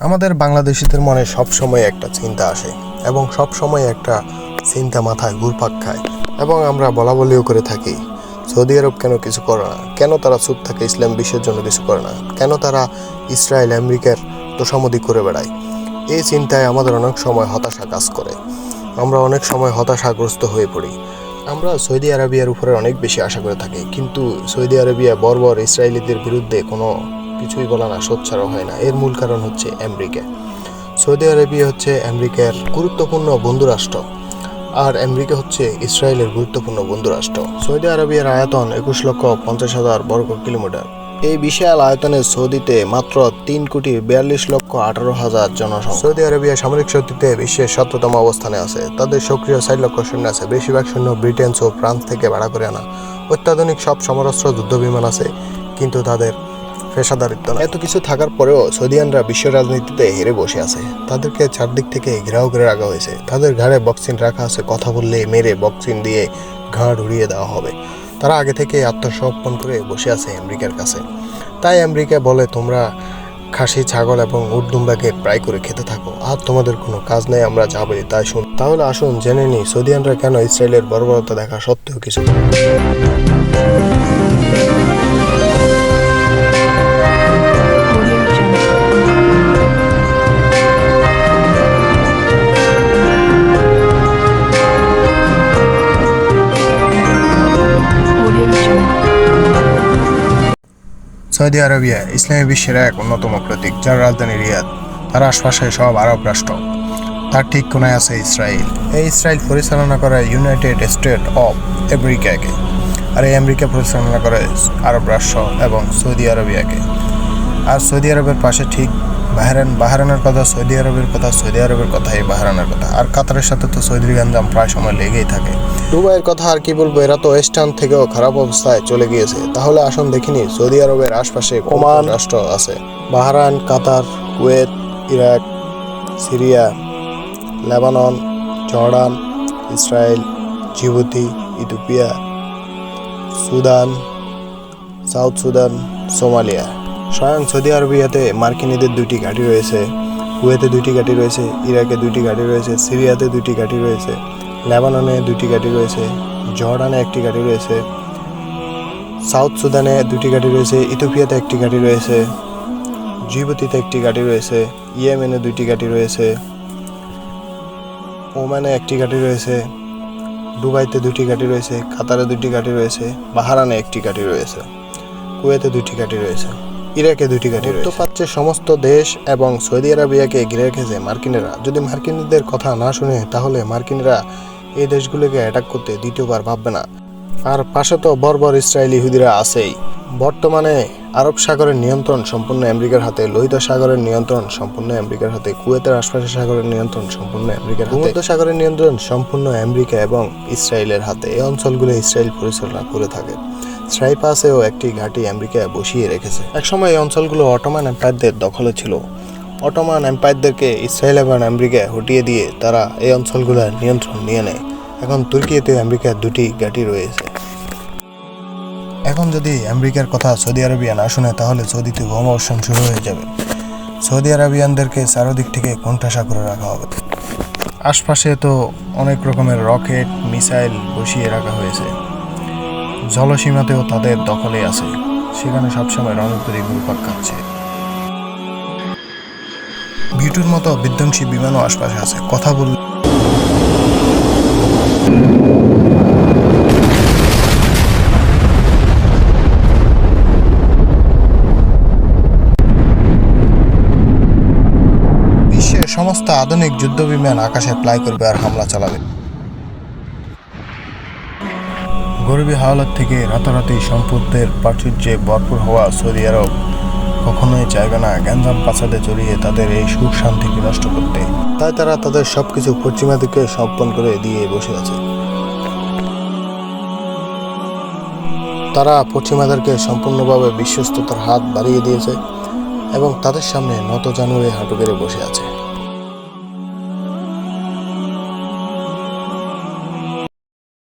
আমাদের বাংলাদেশিদের মনে সব সময় একটা চিন্তা আসে এবং সব সময় একটা চিন্তা মাথায় ঘুরপাক খায়। এবং আমরা বলা বলিও করে থাকি, সৌদি আরব কেন কিছু করে না? কেন তারা চুপ থাকে ইসলাম বিশ্বের জন্য কিছু করে না? কেন তারা ইসরায়েল, আমেরিকার তোষামদি করে বেড়ায়? এই চিন্তায় আমাদের অনেক সময় হতাশা কাজ করে। আমরা অনেক সময় হতাশাগ্রস্ত হয়ে পড়ি। আমরা সৌদি আরবিয়ার উপরে অনেক বেশি আশা করে থাকি, কিন্তু সৌদি আরবিয়া বর্বর ইসরায়েলিদের বিরুদ্ধে কোনো কিছুই বলা না সোচ্চারও হয় না। এর মূল কারণ হচ্ছে আমেরিকা। সৌদি আরবিয়া হচ্ছে আমেরিকার গুরুত্বপূর্ণ বন্ধুরাষ্ট্র আর আমেরিকা হচ্ছে ইসরায়েলের গুরুত্বপূর্ণ বন্ধুরাষ্ট্র। সৌদি আরবিয়ার আয়তন একুশ লক্ষ পঞ্চাশ হাজার বর্গ কিলোমিটার। এই বিশাল আয়তনের সৌদিতে মাত্র তিন কোটি বিয়াল্লিশ লক্ষ আঠারো হাজার জনসংখ্যা। সৌদি আরবিয়া সামরিক শক্তিতে বিশ্বের সতেরোতম অবস্থানে আছে। তাদের সক্রিয় ষাট লক্ষ সৈন্য আছে। বেশিরভাগ সৈন্য ব্রিটেন ও ফ্রান্স থেকে ভাড়া করে আনা। অত্যাধুনিক সব সমরাস্ত্র যুদ্ধ বিমান আছে, কিন্তু তাদের পেশাদারিত্ব এত কিছু থাকার পরেও সৌদিয়ানরা বিশ্ব রাজনীতিতে হেরে বসে আছে। তাদেরকে চারদিক থেকে ঘেরাও করে রাখা হয়েছে। তাদের ঘাড়ে বক্সিন রাখা আছে। কথা বললে মেরে বক্সিন দিয়ে ঘাড় উড়িয়ে দেওয়া হবে। তারা আগে থেকে আত্মসমর্পণ করে বসে আছে আমেরিকার কাছে। তাই আমেরিকা বলে, তোমরা খাসি, ছাগল এবং উর্দুম্বাকে প্রায় করে খেতে থাকো। আর তোমাদের কোনো কাজ নেই, আমরা যা বলি তাই শুন। তাহলে আসুন জেনে নিই সৌদিয়ানরা কেন ইসরায়েলের বর্বরতা দেখা সত্ত্বেও কিছু সৌদি আরবিয়া, ইসলামী বিশ্বের এক অন্যতম প্রতীক, যার রাজধানী রিয়াদ। তার আশপাশে সব আরব রাষ্ট্র। তার ঠিক কোনায় আছে ইসরায়েল। এই ইসরায়েল পরিচালনা করে ইউনাইটেড স্টেট অফ আমেরিকাকে আর এই আমেরিকা পরিচালনা করে আরব রাষ্ট্র এবং সৌদি আরবিয়াকে। আর সৌদি আরবের পাশে ঠিক বাহরান বাহরানের কথা সৌদি আরবের কথা সৌদি আরবের কথা এই বাহরানের কথা। আর কাতারের সাথে তো সৌদির গঞ্জাম প্রায় সময় লেগেই থাকে। দুবাইয়ের কথা আর কি বলব এরা তো ওয়েস্টার্ন থেকেও খারাপ অবস্থায় চলে গিয়েছে। তাহলে আসুন দেখিনি সৌদি আরবের আশপাশে ওমান। রাষ্ট্র আছে? Bahrain Qatar Kuwait Iraq Syria Lebanon Jordan Israel Djibouti Ethiopia Sudan South Sudan Somalia. স্বয়ং সৌদি আরবিয়াতে মার্কিনীদের দুটি ঘাঁটি রয়েছে কুয়েতে দুটি ঘাঁটি রয়েছে ইরাকে দুটি ঘাঁটি রয়েছে সিরিয়াতে দুটি ঘাঁটি রয়েছে লেবাননে দুটি ঘাঁটি রয়েছে জর্ডানে একটি ঘাঁটি রয়েছে সাউথ সুদানে দুটি ঘাঁটি রয়েছে ইথোপিয়াতে একটি ঘাঁটি রয়েছে জিবুতিতে একটি ঘাঁটি রয়েছে ইয়েমেনে দুইটি ঘাঁটি রয়েছে ওমানে একটি ঘাঁটি রয়েছে দুবাইতে দুটি ঘাঁটি রয়েছে কাতারে দুটি ঘাঁটি রয়েছে বাহারানে একটি ঘাঁটি রয়েছে কুয়েতে দুটি ঘাঁটি রয়েছে ইরাকে দুটি ঘাঁটি রয়েছে। মধ্যপ্রাচ্যের সমস্ত দেশ এবং সৌদি আরবিয়াকে ঘিরে রেখেছে মার্কিনেরা। যদি মার্কিনদের কথা না শুনে, তাহলে মার্কিনরা এই দেশগুলোকে অ্যাটাক করতে দ্বিতীয়বার ভাববে না। আর পাশে তো বর্বর ইসরায়েলি ইহুদিরা আছেই। বর্তমানে আরব সাগরের নিয়ন্ত্রণ সম্পূর্ণ আমেরিকার হাতে, লোহিত সাগরের নিয়ন্ত্রণ সম্পূর্ণ আমেরিকার হাতে, কুয়েতের আশপাশের সাগরের নিয়ন্ত্রণ সম্পূর্ণ আমেরিকার ভূমধ্য সাগরের নিয়ন্ত্রণ সম্পূর্ণ আমেরিকা এবং ইসরায়েলের হাতে। এই অঞ্চলগুলো ইসরায়েল পরিচালনা করে থাকে। সাইপাসেও একটি ঘাঁটি আমেরিকা বসিয়ে রেখেছে। একসময় এই অঞ্চলগুলো অটোমান এম্পায়ারদের দখলে ছিল। অটোমান এম্পায়ারদেরকে ইসরায়েল এবং আমেরিকা হটিয়ে দিয়ে তারা এই অঞ্চলগুলোর নিয়ন্ত্রণ নিয়ে নেয়। এখন তুর্কিতে আমেরিকার দুটি ঘাঁটি রয়েছে। এখন যদি আমেরিকার কথা সৌদি আরবিয়া না শুনে, তাহলে সৌদিতে বোম শুরু হয়ে যাবে। সৌদি আরবিয়ানদেরকে চারদিক থেকে কোণঠাসা করে রাখা হবে। আশপাশে তো অনেক রকমের রকেট, মিসাইল বসিয়ে রাখা হয়েছে। জলসীমাতেও তাদের দখলে আছে। সেখানে সবসময় রণতরী ঘুরপাক খাচ্ছে ভিটুর মতো বিধ্বংসী বিমানও আশপাশে আছে। কথা বল সমস্ত আধুনিক যুদ্ধ বিমান আকাশে প্লাই করবে আর হামলা চালাবে। গরিবী হাওলাত থেকে রাতারাতি সম্পদের প্রাচুর্যে ভরপুর হওয়া সৌদি আরব কখনোই চাইবে না গ্যাঞ্জাম পাচাদে জড়িয়ে তাদের এই সুখ শান্তিকে নষ্ট করতে। তাই তারা তাদের সবকিছু পশ্চিমা দিকে সম্পন্ন করে দিয়ে বসে আছে। তারা পশ্চিমাদেরকে সম্পূর্ণভাবে বিশ্বস্ততার হাত বাড়িয়ে দিয়েছে এবং তাদের সামনে নত জানুয়ারি হাঁটু গেড়ে বসে আছে।